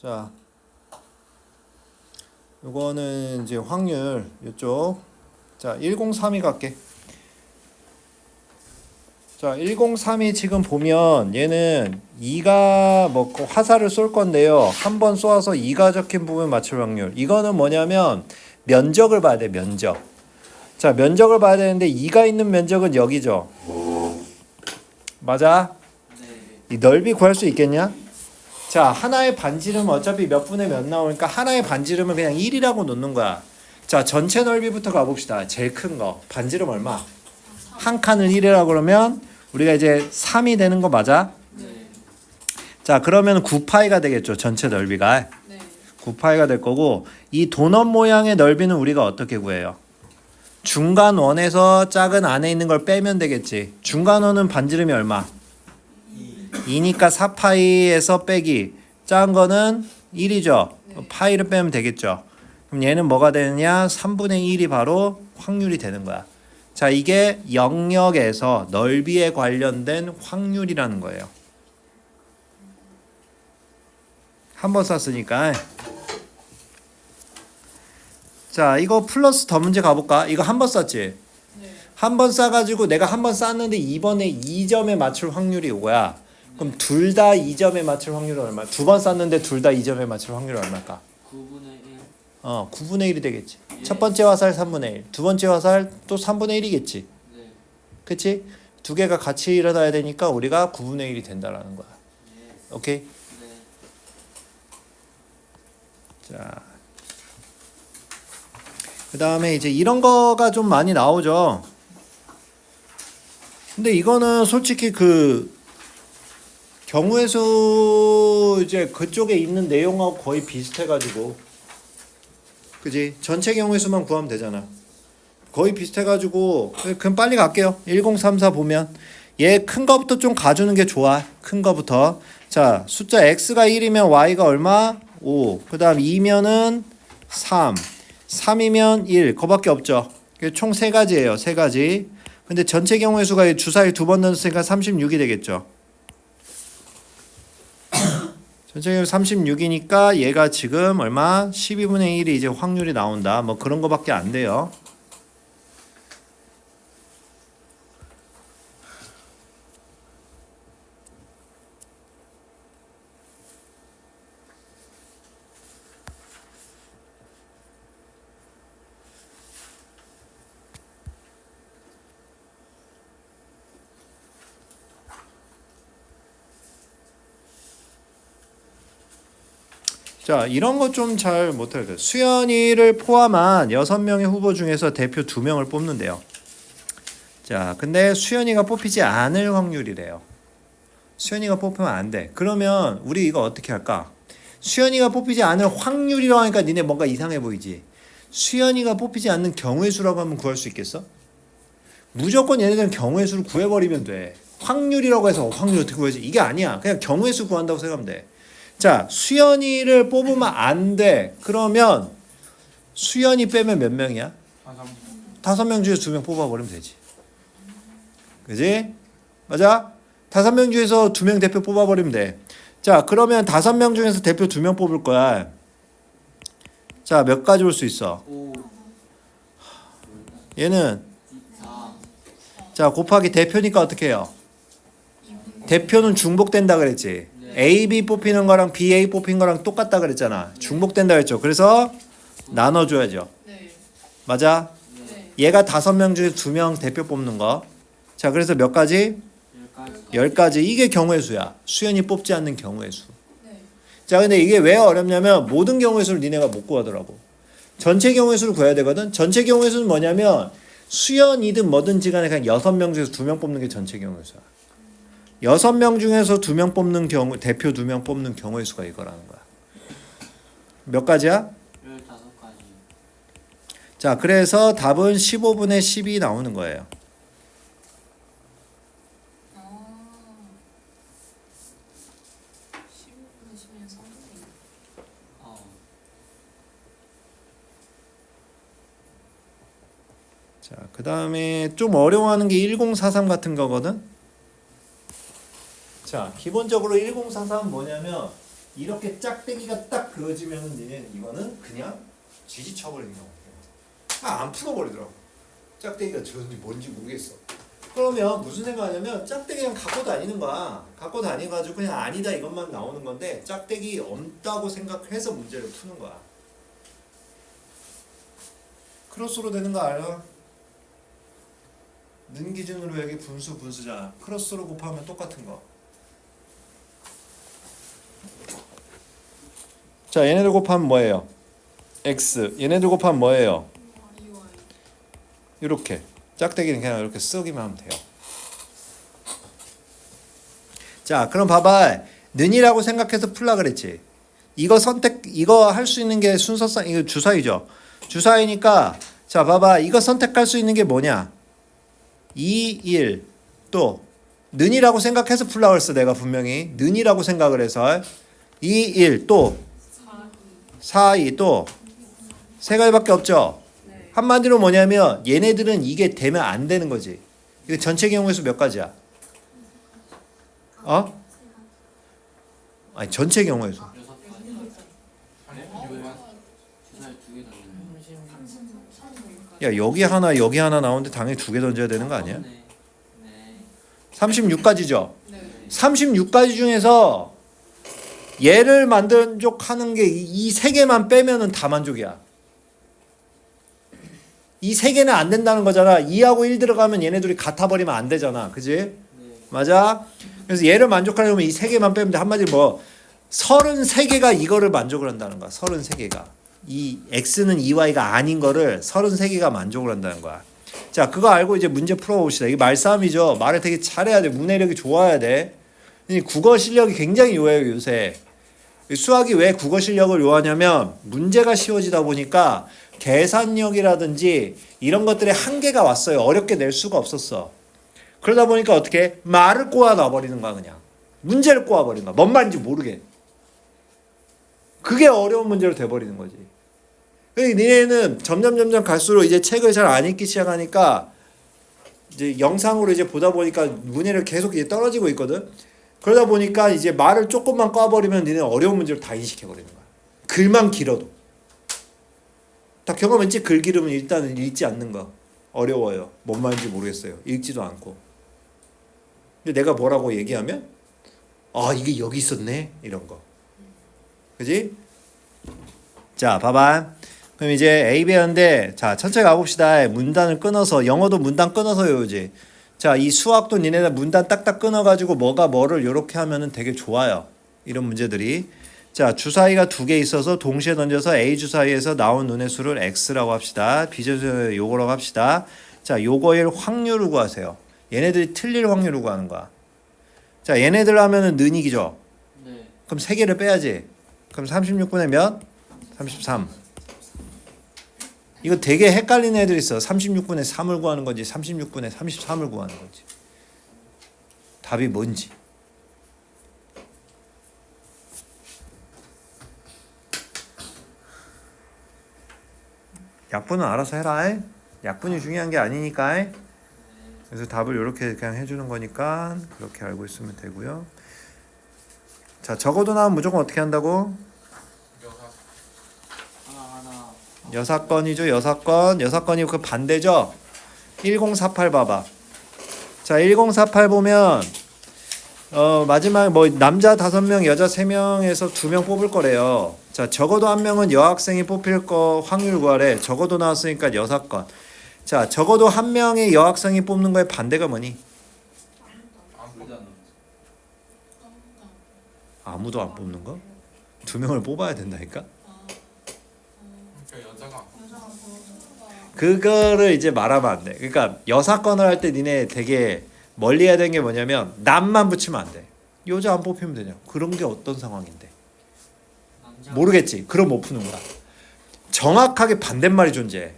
자, 요거는 이제 확률 이쪽. 자, 103이 갈게. 자, 103이 지금 보면 얘는 2가 뭐그 화살을 쏠 건데요. 한 번 쏘아서 2가 적힌 부분 맞출 확률. 이거는 뭐냐면 면적을 봐야 돼, 면적. 자, 면적을 봐야 되는데 2가 있는 면적은 여기죠. 맞아? 네. 이 넓이 구할 수 있겠냐? 자, 하나의 반지름 어차피 몇 분의 몇 나오니까 하나의 반지름은 그냥 1이라고 놓는 거야. 자, 전체 넓이부터 가봅시다. 제일 큰 거. 반지름 얼마? 한 칸을 1이라고 그러면 우리가 이제 3이 되는 거 맞아? 네. 자, 그러면 9파이가 되겠죠. 전체 넓이가. 네. 9파이가 될 거고 이 도넛 모양의 넓이는 우리가 어떻게 구해요? 중간 원에서 작은 안에 있는 걸 빼면 되겠지. 중간 원은 반지름이 얼마? 2니까 4파이에서 빼기 작은 거는 1이죠. 네. 파이를 빼면 되겠죠. 그럼 얘는 뭐가 되느냐? 3분의 1이 바로 확률이 되는 거야. 자, 이게 영역에서 넓이에 관련된 확률이라는 거예요. 한 번 썼으니까. 자, 이거 플러스 더 문제 가볼까? 이거 한 번 썼지? 네. 한번 싸가지고 내가 한 번 쌌는데 이번에 2점에 맞출 확률이 이거야. 그럼 둘 다 2점에 맞출 확률은 얼마? 두 번 쌌는데 둘 다 2점에 맞출 확률이 얼마일까? 9분의 1. 어, 9분의 1이 되겠지. 첫 번째 화살 3분의 1, 두 번째 화살 또 3분의 1이겠지. 네. 그치? 두 개가 같이 일어나야 되니까 우리가 9분의 1이 된다라는 거야. 예. 오케이? 네. 자. 그 다음에 이제 이런 거가 좀 많이 나오죠. 근데 이거는 솔직히 그 경우의 수 이제 그쪽에 있는 내용하고 거의 비슷해가지고. 그지? 전체 경우의 수만 구하면 되잖아. 거의 비슷해가지고 그럼 빨리 갈게요. 1034 보면. 얘 큰 거부터 좀 가주는 게 좋아. 큰 거부터. 자 숫자 x가 1이면 y가 얼마? 5그 다음 2면은 3 3이면 1 그거밖에 없죠. 총세 가지예요 세 가지. 근데 전체 경우의 수가 주사위 두 번 넣었으니까 36이 되겠죠 전체 경우 36이니까 얘가 지금 얼마? 12분의 1이 이제 확률이 나온다. 뭐 그런 거밖에 안 돼요 자 이런 거 좀 잘 못할 거예요. 수연이를 포함한 여섯 명의 후보 중에서 대표 두 명을 뽑는데요. 자 근데 수연이가 뽑히지 않을 확률이래요. 수연이가 뽑히면 안 돼. 그러면 우리 이거 어떻게 할까? 수연이가 뽑히지 않을 확률이라고 하니까 니네 뭔가 이상해 보이지. 수연이가 뽑히지 않는 경우의 수라고 하면 구할 수 있겠어? 무조건 얘네들은 경우의 수를 구해버리면 돼. 확률이라고 해서 확률 어떻게 구하지? 이게 아니야. 그냥 경우의 수 구한다고 생각하면 돼. 자, 수연이를 뽑으면 안 돼. 그러면 수연이 빼면 몇 명이야? 다섯 명 중에서 두명 뽑아버리면 되지. 그지? 맞아? 다섯 명 중에서 두 명 대표 뽑아버리면 돼. 자, 그러면 다섯 명 중에서 대표 두 명 뽑을 거야. 자, 몇 가지 올 수 있어? 5. 얘는 4. 자 곱하기 대표니까 어떻게 해요? 대표는 중복된다 그랬지. 네. A, B 뽑히는 거랑 B, A 뽑힌 거랑 똑같다 그랬잖아. 중복된다 그랬죠. 그래서 나눠줘야죠. 네. 맞아? 네. 얘가 다섯 명 중에 두 명 대표 뽑는 거. 자 그래서 몇 가지? 10가지. 열 가지. 이게 경우의 수야. 수연이 뽑지 않는 경우의 수. 네. 자 근데 이게 왜 어렵냐면 모든 경우의 수를 니네가 못 구하더라고. 전체 경우의 수를 구해야 되거든. 전체 경우의 수는 뭐냐면 수연이든 뭐든지 간에 그냥 여섯 명 중에서 두 명 뽑는 게 전체 경우의 수야. 여섯 명 중에서 두 명 뽑는 경우 대표 두 명 뽑는 경우의 수가 이거라는 거야. 몇 가지야? 15가지. 자, 그래서 답은 15분의 10이 나오는 거예요. 아. 15분의 10이면 3분의 1. 어. 자, 그 다음에 좀 어려워하는 게 1043 같은 거거든. 자, 기본적으로 1043 뭐냐면 이렇게 짝대기가 딱 그어지면은 니네 이거는 그냥 지지쳐버리는 경우. 아 안 풀어버리더라고. 짝대기가 저런지 뭔지 모르겠어. 그러면 무슨 생각하냐면 짝대기 그냥 갖고 다니는 거야. 갖고 다니가지고 그냥 아니다 이것만 나오는 건데 짝대기 없다고 생각해서 문제를 푸는 거야. 크로스로 되는 거 알아? 는 기준으로 여기 분수 분수잖아. 크로스로 곱하면 똑같은 거. 자, 얘네들 곱하면 뭐예요? x. 얘네들 곱하면 뭐예요? 이렇게 짝대기는 그냥 이렇게 쓰기만 하면 돼요. 자, 그럼 봐봐. 는이라고 생각해서 풀라 그랬지. 이거 선택 이거 할 수 있는 게 순서상 이거 주사위죠. 주사위니까 자, 봐봐. 이거 선택할 수 있는 게 뭐냐? 2 1 또 는이라고 생각해서 그랬어. 내가 분명히 는이라고 생각을 해서 2 1또 사. 4 2 또세 가지밖에 없죠. 네. 한마디로 뭐냐면 얘네들은 이게 되면 안 되는 거지. 이거 전체 경우에서 몇 가지야? 어? 아니 전체 경우에서. 야 여기 하나 여기 하나 나오는데 당연히 두 개 던져야 되는 거 아니야? 네. 네. 36가지죠. 네. 36가지 중에서 얘를 만족하는 게 이 세 개만 빼면은 다 만족이야. 이 세 개는 안 된다는 거잖아. 2하고 1 들어가면 얘네들이 같아 버리면 안 되잖아. 그지? 네. 맞아? 그래서 얘를 만족하려면 이 세 개만 빼면 돼. 한마디로 뭐 33개가 이거를 만족을 한다는 거야. 33개가. 이 x는 2y가 아닌 거를 33개가 만족을 한다는 거야. 자, 그거 알고 이제 문제 풀어 봅시다. 이게 말싸움이죠. 말을 되게 잘해야 돼. 문해력이 좋아야 돼. 이 국어 실력이 굉장히 요해요, 요새. 이 수학이 왜 국어 실력을 요하냐면 문제가 쉬워지다 보니까 계산력이라든지 이런 것들의 한계가 왔어요. 어렵게 낼 수가 없었어. 그러다 보니까 어떻게 말을 꼬아 놔버리는 거야 그냥 문제를 꼬아 버리는 거야 뭔 말인지 모르게 그게 어려운 문제로 돼버리는 거지 그러니까 니네는 점점 점점 갈수록 이제 책을 잘 안 읽기 시작하니까 이제 영상으로 이제 보다 보니까 문해를 계속 이제 떨어지고 있거든. 그러다 보니까 이제 말을 조금만 꽈버리면 니네 어려운 문제를 다 인식해 버리는 거야. 글만 길어도. 다 경험했지? 글 기르면 일단은 읽지 않는 거. 어려워요. 뭔 말인지 모르겠어요. 읽지도 않고. 근데 내가 뭐라고 얘기하면? 아 이게 여기 있었네? 이런 거. 그지? 자 봐봐 그럼 이제 A 배웠는데 자 천천히 가봅시다. 문단을 끊어서 영어도 문단 끊어서 외우지 자 이 수학도 니네들 문단 딱딱 끊어가지고 뭐가 뭐를 요렇게 하면은 되게 좋아요. 이런 문제들이. 자 주사위가 두 개 있어서 동시에 던져서 A 주사위에서 나온 눈의 수를 X라고 합시다. B 주사위 요거라고 합시다. 자 요거의 확률을 구하세요. 얘네들이 틀릴 확률을 구하는 거야. 자 얘네들 하면은 는이기죠? 네. 그럼 세 개를 빼야지. 그럼 36분의 몇? 33. 이거 되게 헷갈리는 애들 있어. 36분의 3을 구하는 건지 36분의 33을 구하는 건지. 답이 뭔지. 약분은 알아서 해라. 약분이 중요한 게 아니니까. 그래서 답을 이렇게 그냥 해주는 거니까 그렇게 알고 있으면 되고요. 자 적어도 나면 무조건 어떻게 한다고? 하나 하나. 여섯 건이죠 여섯 건. 여섯 건이 그 반대죠? 1048 봐봐. 자 1048 보면 어 마지막 뭐 남자 다섯 명 여자 세 명에서 두명 뽑을 거래요. 자 적어도 한 명은 여학생이 뽑힐 거 확률 구하래. 적어도 나왔으니까 여섯 건자 적어도 한 명의 여학생이 뽑는 거에 반대가 뭐니? 아무도 안 뽑는 거? 두 명을 뽑아야 된다니까 그거를 이제 말하면 안 돼. 그러니까 여사건을 할 때 니네 되게 멀리 해야 되는 게 뭐냐면 남만 붙이면 안 돼. 여자 안 뽑히면 되냐? 그런 게 어떤 상황인데? 모르겠지. 그럼 못 푸는 거야. 정확하게 반대말이 존재해.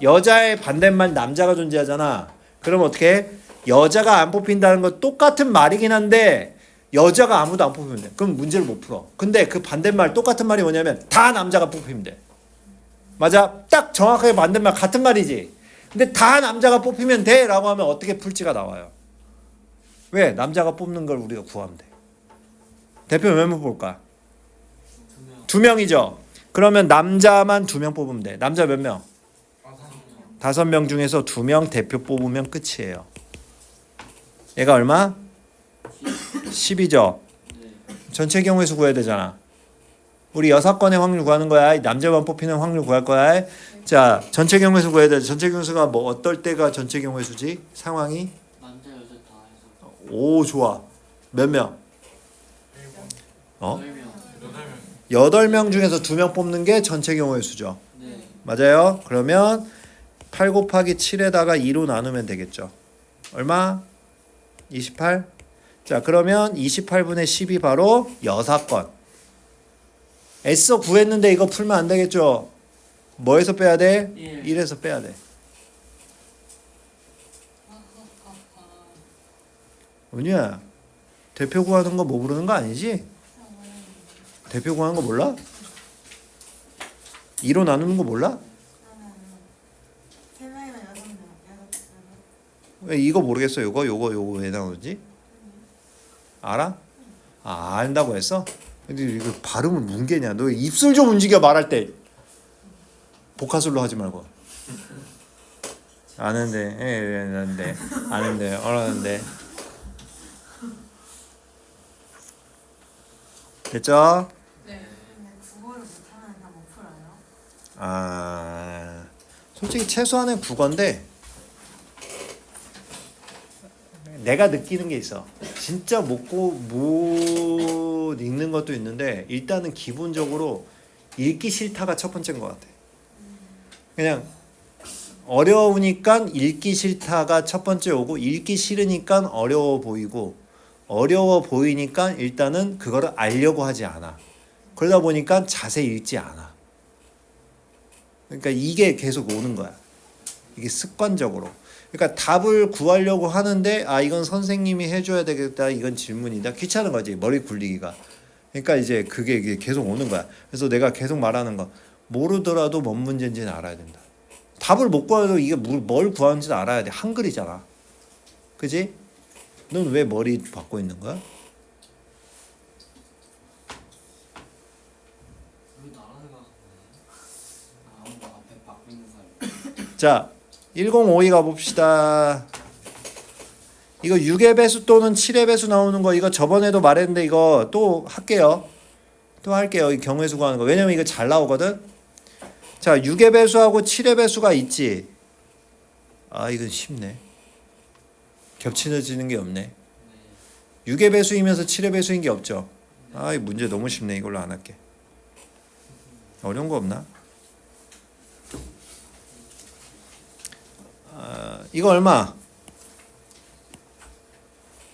여자의 반대말 남자가 존재하잖아. 그럼 어떻게? 해? 여자가 안 뽑힌다는 건 똑같은 말이긴 한데 여자가 아무도 안 뽑히면 돼. 그럼 문제를 못 풀어. 근데 그 반대말 똑같은 말이 뭐냐면 다 남자가 뽑히면 돼. 맞아. 딱 정확하게 반대말 같은 말이지. 근데 다 남자가 뽑히면 돼 라고 하면 어떻게 풀지가 나와요. 왜? 남자가 뽑는 걸 우리가 구하면 돼. 대표 왜못 볼까? 두 명 이죠. 그러면 남자만 두 명 뽑으면 돼. 남자 몇 명? 다섯 명 중에서 두 명 대표 뽑으면 끝이에요. 얘가 얼마? 10이죠. 네. 전체 경우의 수 구해야 되잖아. 우리 여섯 건의 확률 구하는 거야. 이 남자만 뽑히는 확률 구할 거야. 자, 전체 경우의 수 구해야 돼. 전체 경우의 수가 뭐 어떨 때가 전체 경우의 수지? 상황이? 남자 여자 다 해서 오, 좋아. 몇 명? 어? 여덟 명. 여덟 명 중에서 두 명 뽑는 게 전체 경우의 수죠. 네. 맞아요? 그러면 8 곱하기 7에다가 2로 나누면 되겠죠. 얼마? 28? 자, 그러면 28분의 10이 바로 6건. 애써 구했는데 이거 풀면 안 되겠죠? 뭐에서 빼야 돼? 일. 1에서 빼야 돼. 은유야, 대표 구하는 거 뭐 부르는 거 아니지? 대표 구하는 거 몰라? 2로 나누는 거 몰라? 왜 이거 모르겠어? 요거 요거 요거 왜 나오지? 알아? 아 안다고 했어? 근데 이거 발음을 뭉개냐? 너 입술 좀 움직여 말할 때. 복화술로 하지 말고. 아는데. 예, 예 아는데. 아는데. 어라는데. 됐죠? 네. 아 솔직히 최소한의 국어인데 내가 느끼는 게 있어. 진짜 못고 못 읽는 것도 있는데 일단은 기본적으로 읽기 싫다가 첫 번째인 것 같아. 그냥 어려우니까 읽기 싫다가 첫 번째 오고 읽기 싫으니까 어려워 보이고 어려워 보이니까 일단은 그거를 알려고 하지 않아. 그러다 보니까 자세히 읽지 않아. 그러니까 이게 계속 오는 거야. 이게 습관적으로. 그러니까 답을 구하려고 하는데 아 이건 선생님이 해줘야 되겠다. 이건 질문이다. 귀찮은 거지 머리 굴리기가. 그러니까 이제 그게 계속 오는 거야. 그래서 내가 계속 말하는 거 모르더라도 뭔 문제인지는 알아야 된다. 답을 못 구해도 이게 뭘- 뭘 구하는지는 알아야 돼. 한글이잖아. 그지? 넌 왜 머리 받고 있는 거야? 자, 1052 가봅시다. 이거 6의 배수 또는 7의 배수 나오는 거 이거 저번에도 말했는데 이거 또 할게요. 또 할게요. 이 경우의 수 구하는 거. 왜냐면 이거 잘 나오거든. 자, 6의 배수하고 7의 배수가 있지. 아, 이건 쉽네. 겹치는 게 없네. 네. 6의 배수이면서 7의 배수인 게 없죠. 아, 이 문제 너무 쉽네. 이걸로 안 할게. 어려운 거 없나? 이거 얼마?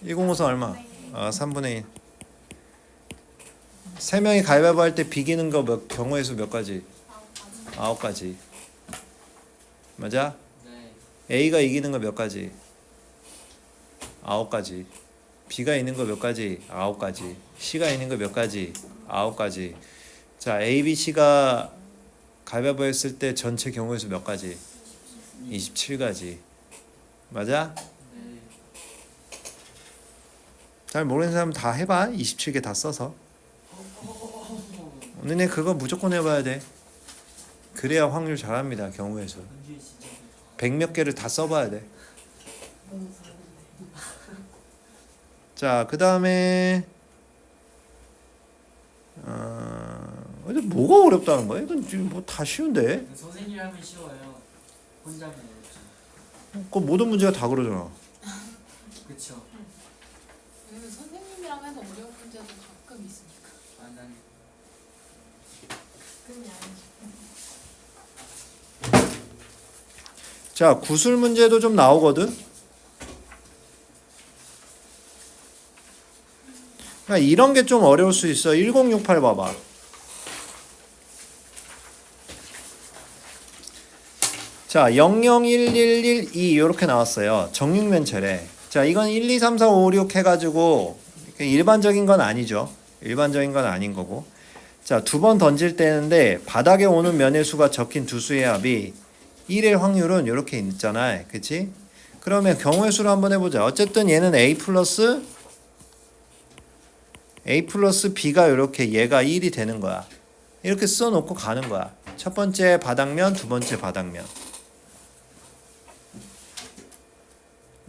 1054 얼마? 아, 3분의 1. 세 명이 가위바위보 할 때 비기는 거 몇 경우의 수 몇 가지? 아홉 가지. 맞아? 네. A가 이기는 거 몇 가지? 아홉 가지. B가 있는 거 몇 가지? 아홉 가지. C가 있는 거 몇 가지? 아홉 가지. 자, A, B, C가 가위바위보 했을 때 전체 경우의 수 몇 가지? 27가지. 맞아? 네. 잘 모르는 사람 다 해봐. 27개 다 써서. 오늘은 그거 무조건 해봐야 돼. 그래야 확률 잘합니다. 경우의 수. 현주이 진짜. 100몇 개를 다 써봐야 돼. 자, 그 다음에 어, 뭐가 어렵다는 거야? 이건 지금 뭐 다 쉬운데? 선생님이 하면 쉬워요. 혼자 어렵죠. 그 모든 문제가 다 그러잖아. 왜냐면 선생님이랑 해서 어려운 문제도 가끔 있으니까. 아, 난 자, 구술 문제도 좀 나오거든. 그러니까 이런 게 좀 어려울 수 있어. 1068 봐봐. 자, 001112 이렇게 나왔어요. 정육면체래. 자, 이건 1, 2, 3, 4, 5, 6 해가지고 일반적인 건 아니죠. 일반적인 건 아닌 거고. 자, 두 번 던질 때인데 바닥에 오는 면의 수가 적힌 두 수의 합이 1일 확률은 이렇게 있잖아. 그치? 그러면 경우의 수를 한번 해보자. 어쨌든 얘는 A 플러스 A 플러스 B가 이렇게 얘가 1이 되는 거야. 이렇게 써놓고 가는 거야. 첫 번째 바닥면, 두 번째 바닥면.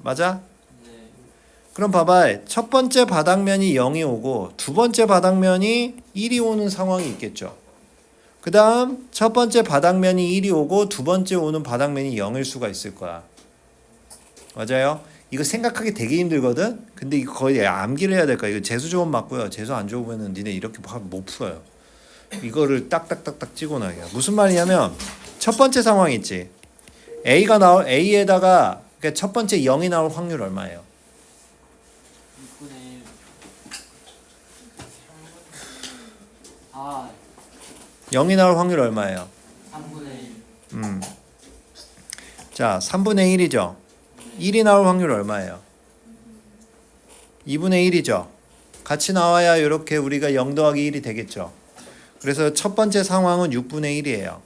맞아? 네. 그럼 봐봐. 첫 번째 바닥면이 0이 오고 두 번째 바닥면이 1이 오는 상황이 있겠죠. 그 다음 첫 번째 바닥면이 1이 오고 두 번째 오는 바닥면이 0일 수가 있을 거야. 맞아요? 이거 생각하기 되게 힘들거든? 근데 이거 거의 암기를 해야 될 거야. 이거 재수 좋으면 맞고요. 재수 안 좋으면은 니네 이렇게 못 풀어요. 이거를 딱딱딱딱 찍어놔요. 무슨 말이냐면 첫 번째 상황 있지. A가 나올 A에다가 그러니까 첫 번째 0이 나올 확률 얼마예요? 6분의 1. 아, 0이 나올 확률 얼마예요? 3분의 1. 음. 자, 3분의 1이죠. 1이 나올 확률 얼마예요? 2분의 1이죠. 같이 나와야 이렇게 우리가 0 더하기 1이 되겠죠. 그래서 첫 번째 상황은 6분의 1이에요.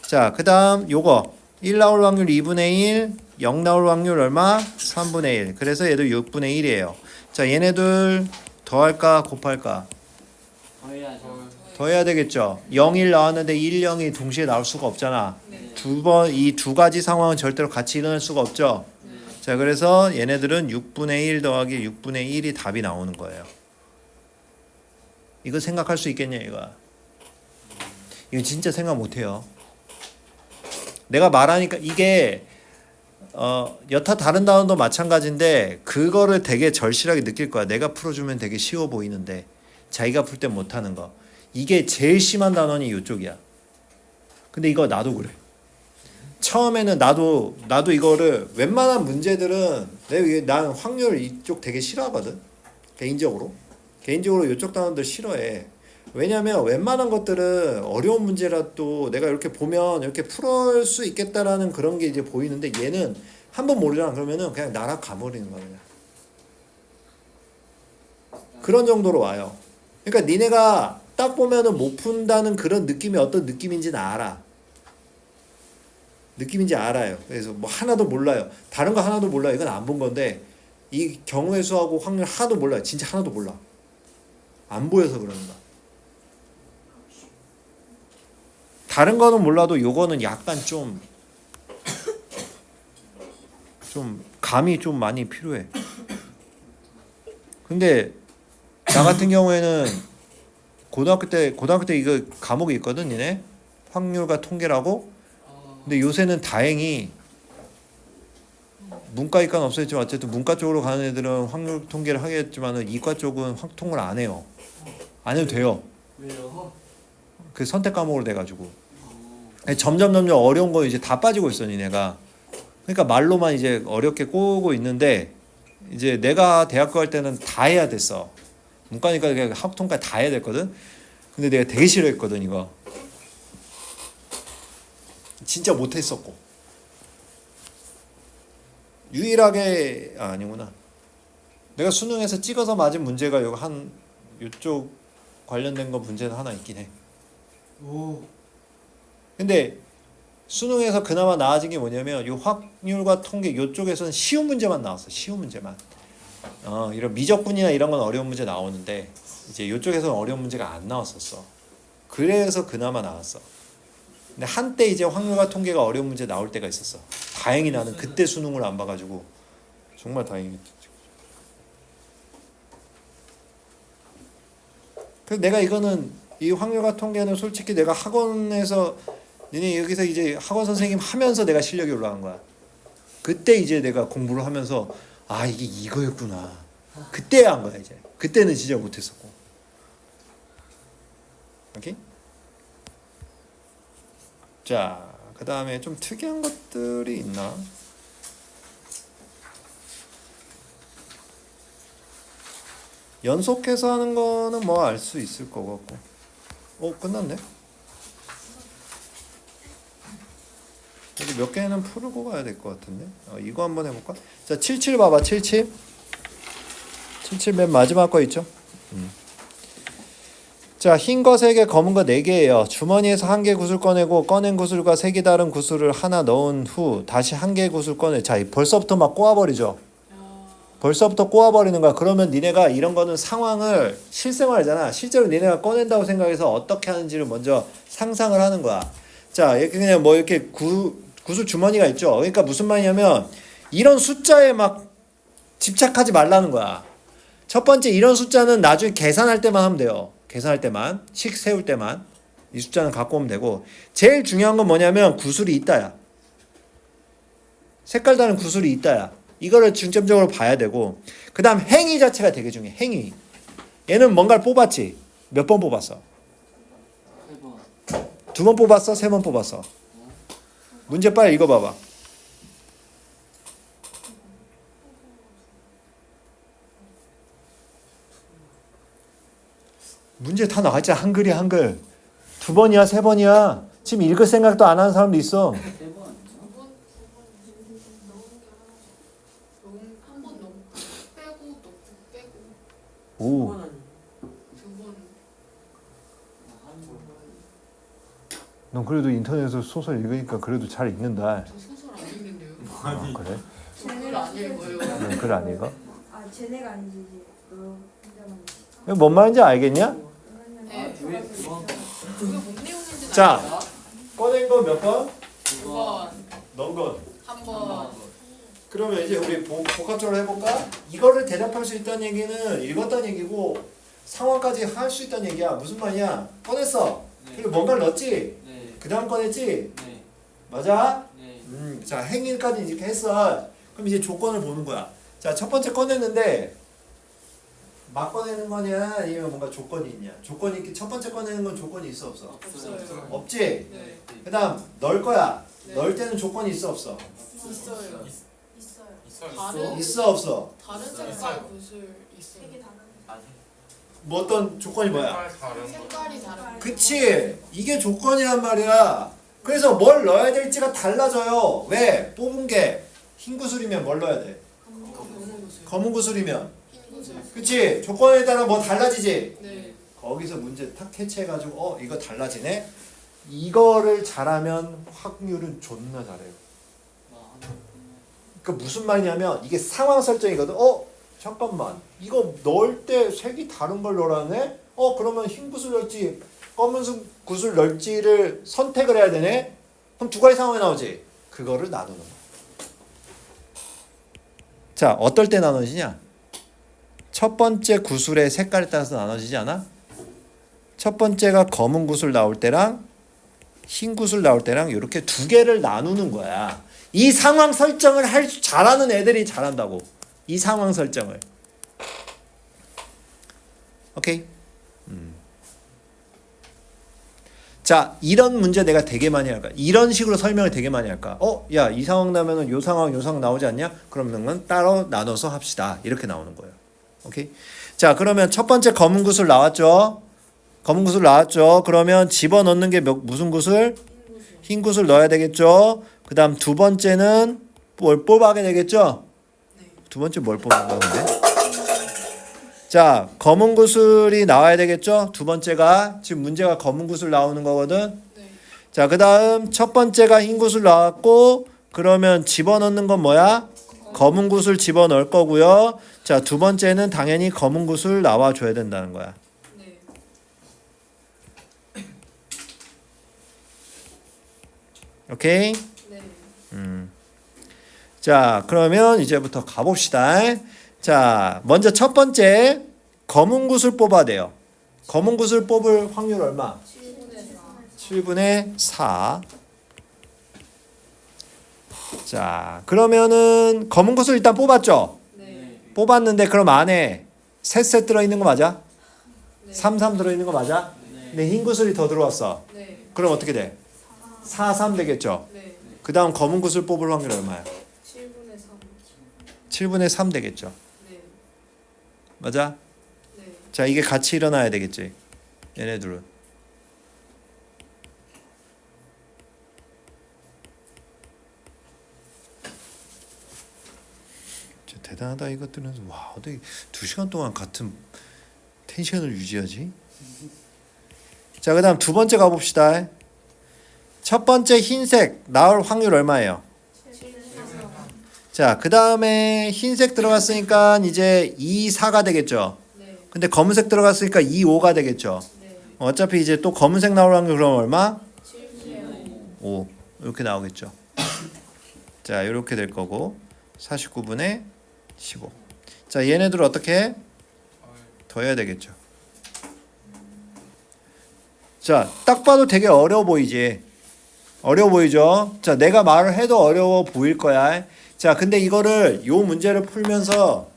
자, 그 다음 요거 1 나올 확률 2분의 1, 0 나올 확률 얼마? 3분의 1. 그래서 얘도 6분의 1이에요. 자, 얘네들 더할까 곱할까? 더해야죠. 더해야 되겠죠. 0, 1 나왔는데 1, 0이 동시에 나올 수가 없잖아. 네. 두 번 이 두 가지 상황은 절대로 같이 일어날 수가 없죠. 네. 자, 그래서 얘네들은 6분의 1 더하기 6분의 1이 답이 나오는 거예요. 이거 생각할 수 있겠냐, 이거. 이거 진짜 생각 못 해요. 내가 말하니까 이게 어, 여타 다른 단어도 마찬가지인데 그거를 되게 절실하게 느낄 거야. 내가 풀어주면 되게 쉬워 보이는데 자기가 풀 때 못하는 거. 이게 제일 심한 단어는 이쪽이야. 근데 이거 나도 그래. 처음에는 나도 나도 이거를 웬만한 문제들은 내가 이게 난 확률 이쪽 되게 싫어하거든 개인적으로 개인적으로 이쪽 단원들 싫어해 왜냐면 웬만한 것들은 어려운 문제라도 내가 이렇게 보면 이렇게 풀을 수 있겠다라는 그런 게 이제 보이는데 얘는 한 번 모르잖아 그러면은 그냥 나락 가버리는 거야 그냥 그런 정도로 와요 그러니까 니네가 딱 보면은 못 푼다는 그런 느낌이 어떤 느낌인지는 알아 느낌인지 알아요. 그래서 뭐 하나도 몰라요. 다른 거 하나도 몰라요. 이건 안 본 건데 이 경우의 수하고 확률 하나도 몰라요. 진짜 하나도 몰라. 안 보여서 그러는 거야. 다른 거는 몰라도 요거는 약간 좀 좀 감이 좀 많이 필요해. 근데 나 같은 경우에는 고등학교 때 고등학교 때 이거 과목이 있거든, 니네 확률과 통계라고. 어, 근데 요새는 다행히 문과 이과는 없어졌지만 어쨌든 문과 쪽으로 가는 애들은 확률 통계를 하겠지만은 이과 쪽은 확통을 안 해요. 안 해도 돼요. 왜요? 그 선택 과목으로 돼가지고 점점 점점 어려운 거 이제 다 빠지고 있어 니네가. 그러니까 말로만 이제 어렵게 꼬고 있는데 이제 내가 대학교 갈 때는 다 해야 됐어. 문과니까 그냥 학통까지 다 해야 됐거든. 근데 내가 되게 싫어했거든 이거. 진짜 못했었고. 유일하게 아, 아니구나. 내가 수능에서 찍어서 맞은 문제가 이거 한 이쪽 관련된 거 문제는 하나 있긴 해. 오, 근데 수능에서 그나마 나아진 게 뭐냐면 이 확률과 통계 이쪽에서는 쉬운 문제만 나왔어. 쉬운 문제만. 어, 이런 미적분이나 이런 건 어려운 문제 나오는데 이제 이쪽에서는 어려운 문제가 안 나왔었어. 그래서 그나마 나왔어. 근데 한때 이제 확률과 통계가 어려운 문제 나올 때가 있었어. 다행히 나는 그때 수능을 안 봐가지고 정말 다행이었지. 그래서 내가 이거는 이 확률과 통계는 솔직히 내가 학원에서 니네 여기서 이제 학원 선생님 하면서 내가 실력이 올라간 거야. 그때 이제 내가 공부를 하면서 아 이게 이거였구나. 그때 한 거야 이제. 그때는 진짜 못했었고. 오케이? 자, 그 다음에 좀 특이한 것들이 있나? 연속해서 하는 거는 뭐 알 수 있을 것 같고. 어, 끝났네. 여기 몇 개는 풀고 가야 될 것 같은데. 어, 이거 한번 해볼까? 자, 77 봐봐, 77. 77맨 마지막 거 있죠? 음. 자, 흰 거 3개, 검은 거 4개예요. 주머니에서 한 개 구슬 꺼내고 꺼낸 구슬과 색이 다른 구슬을 하나 넣은 후 다시 한 개 구슬 꺼내. 자, 벌써부터 막 꼬아버리죠. 아, 벌써부터 꼬아버리는 거야. 그러면 니네가 이런 거는 상황을 실생활이잖아. 실제로 니네가 꺼낸다고 생각해서 어떻게 하는지를 먼저 상상을 하는 거야. 자, 이렇게 그냥 뭐 이렇게 구, 구슬 주머니가 있죠. 그러니까 무슨 말이냐면 이런 숫자에 막 집착하지 말라는 거야. 첫 번째 이런 숫자는 나중에 계산할 때만 하면 돼요. 계산할 때만, 식 세울 때만 이 숫자는 갖고 오면 되고 제일 중요한 건 뭐냐면 구슬이 있다야. 색깔 다른 구슬이 있다야. 이거를 중점적으로 봐야 되고 그 다음 행위 자체가 되게 중요해. 행위. 얘는 뭔가를 뽑았지. 몇 번 뽑았어? 두 번 뽑았어? 세 번 뽑았어? 문제 빨리 읽어봐봐. 문제 다 나왔지 한글이 한글. 두 번이야 세 번이야. 지금 읽을 생각도 안 하는 사람도 있어. 오. 두 번. 넌 그래도 인터넷에서 소설 읽으니까 그래도 잘 읽는다. 저 소설 안 읽는데요. 아, 그래? 저글 안 읽어요. 넌 글 안 읽어? 아 쟤네가 아니지 너 혼자만 뭔 말인지 알겠냐? 네. 뭔 내용인지 자. 꺼낸 거몇 번? 두 번, 넣은 건? 한 번. 그러면 이제 우리 복- 복합적으로 해볼까? 이거를 대답할 수 있다는 얘기는 읽었다는 얘기고 상황까지 할 수 있다는 얘기야. 무슨 말이야? 꺼냈어. 그리고 뭔가를 넣었지. 네. 그 다음 꺼냈지. 네. 맞아? 네. 음, 자 행위까지 이렇게 했어. 그럼 이제 조건을 보는 거야. 자 첫 번째 꺼냈는데 막 꺼내는 거냐 아니면 뭔가 조건이 있냐? 조건이 있기 첫 번째 꺼내는 건 조건이 있어 없어? 없어요. 없지. 네. 그 다음 넣을 거야. 네. 넣을 때는 조건이 있어 없어? 있어요. 있어요. 다른 있어 없어? 다른 색깔 구슬 있어요. 색이 다른 아니. 뭐 어떤 조건이 뭐야? 색깔이 다른. 그치 이게 조건이란 말이야 그래서 뭘 넣어야 될지가 달라져요 왜? 뽑은 게 흰 구슬이면 뭘 넣어야 돼? 검은 구슬. 검은 구슬이면 흰 구슬. 그치 조건에 따라 뭐 달라지지 네. 거기서 문제 탁 캐치해가지고 어 이거 달라지네 이거를 잘하면 확률은 존나 잘해요 그러니까 무슨 말이냐면 이게 상황 설정이거든 어 잠깐만. 이거 넣을 때 색이 다른 걸 넣으라네? 어 그러면 흰 구슬 넣을지. 검은 수- 구슬 넣을지를 선택을 해야 되네. 그럼 두 가지 상황이 나오지. 그거를 나누는 거야. 자 어떨 때 나눠지냐? 첫 번째 구슬의 색깔에 따라서 나눠지지 않아? 첫 번째가 검은 구슬 나올 때랑 흰 구슬 나올 때랑 이렇게 두 개를 나누는 거야. 이 상황 설정을 할 줄- 잘하는 애들이 잘한다고. 이 상황 설정을. 오케이. 음. 자, 이런 문제 내가 되게 많이 할까? 이런 식으로 설명을 되게 많이 할까? 어, 야, 이 상황 나면은 요 상황, 요 상황 나오지 않냐? 그러면 은 따로 나눠서 합시다. 이렇게 나오는 거예요. 오케이. 자, 그러면 첫 번째 검은 구슬 나왔죠? 검은 구슬 나왔죠? 그러면 집어 넣는 게 몇- 무슨 구슬? 흰 구슬. 넣어야 되겠죠? 그 다음 두 번째는 뭘 뽑아게 되겠죠? 네. 두 번째 뭘 뽑는 건데? 자, 검은 구슬이 나와야 되겠죠? 두 번째가 지금 문제가 검은 구슬 나오는 거거든. 네. 자, 그 다음 첫 번째가 흰 구슬 나왔고 그러면 집어넣는 건 뭐야? 검은 구슬 집어넣을 거고요. 자, 두 번째는 당연히 검은 구슬 나와 줘야 된다는 거야. 네. 오케이? 자, 그러면 이제부터 가봅시다. 자, 먼저 첫 번째 검은 구슬 뽑아야 돼요. 검은 구슬 뽑을 확률 얼마? 7분의 4. 7분의 4. 자, 그러면은 검은 구슬 일단 뽑았죠? 네. 뽑았는데 그럼 안에 셋셋 들어 있는 거 맞아? 네. 3, 3 들어 있는 거 맞아? 네. 근데 흰 구슬이 더 들어왔어. 네. 그럼 어떻게 돼? 4, 3 되겠죠? 네. 그 다음 검은 구슬 뽑을 확률 얼마야? 7분의 3. 7분의 3 되겠죠? 네. 맞아? 네. 자 이게 같이 일어나야 되겠지 얘네들은 진짜 대단하다 이것들은 와 어떻게 두 시간 동안 같은 텐션을 유지하지 자 그다음 두 번째 가봅시다 첫 번째 흰색 나올 확률 얼마예요 7분의 3. 자, 그 다음에 흰색 들어갔으니까 이제 2, 4가 되겠죠. 네. 근데 검은색 들어갔으니까 2, 5가 되겠죠. 네. 어차피 이제 또 검은색 나올 확률 그럼 얼마? 7세 5 이렇게 나오겠죠. 자, 이렇게 될 거고 49분의 15. 자, 얘네들 어떻게 해? 더해야 되겠죠. 자, 딱 봐도 되게 어려워 보이지. 어려워 보이죠? 자, 내가 말을 해도 어려워 보일 거야. 자, 근데 이거를 요 문제를 풀면서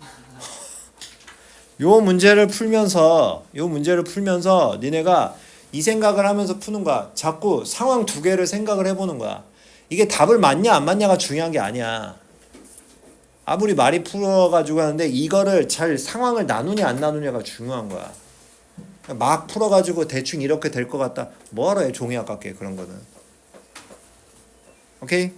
요 문제를 풀면서 요 문제를 풀면서 니네가 이 생각을 하면서 푸는 거야. 자꾸 상황 두 개를 생각을 해보는 거야. 이게 답을 맞냐 안 맞냐가 중요한 게 아니야. 아무리 말이 풀어가지고 하는데 이거를 잘 상황을 나누냐 안 나누냐가 중요한 거야. 막 풀어가지고 대충 이렇게 될 것 같다. 뭐하러 해 종이 아깝게 그런 거는. 오케이?